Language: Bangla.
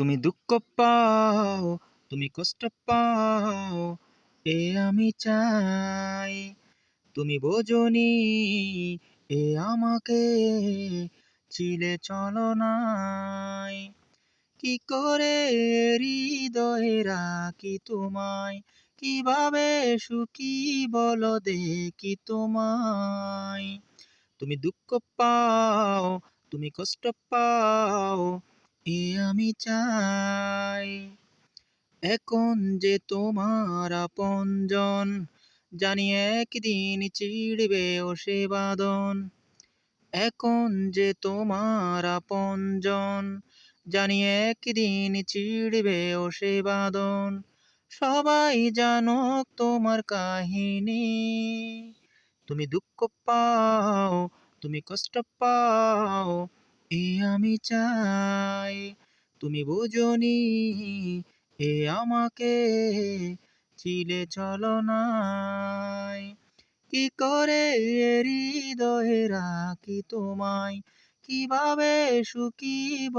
তুমি দুঃখ পাও, তুমি কষ্ট পাও, এ আমি চাই। তুমি বোঝনি, এ আমাকে চিলে চলো নাই। কি করে হৃদয়ে রাখি তোমায়? কীভাবে সুখী বলো দেখি তোমায়? তুমি দুঃখ পাও, তুমি কষ্ট পাও এ আমি চাই। এখন যে তোমার আপনজন জানি একদিন চিড়বে ও সে এখন যে তোমার আপনজন জানি একদিন চিড়বে ও সে সবাই জানো তোমার কাহিনী। তুমি দুঃখ পাও, তুমি কষ্ট পাও এ আমি চাই, তুমি বুঝনি, এ আমাকে চিলে চলো নাই। কি করে হৃদয়ে রাখি তোমায়, কীভাবে সুখী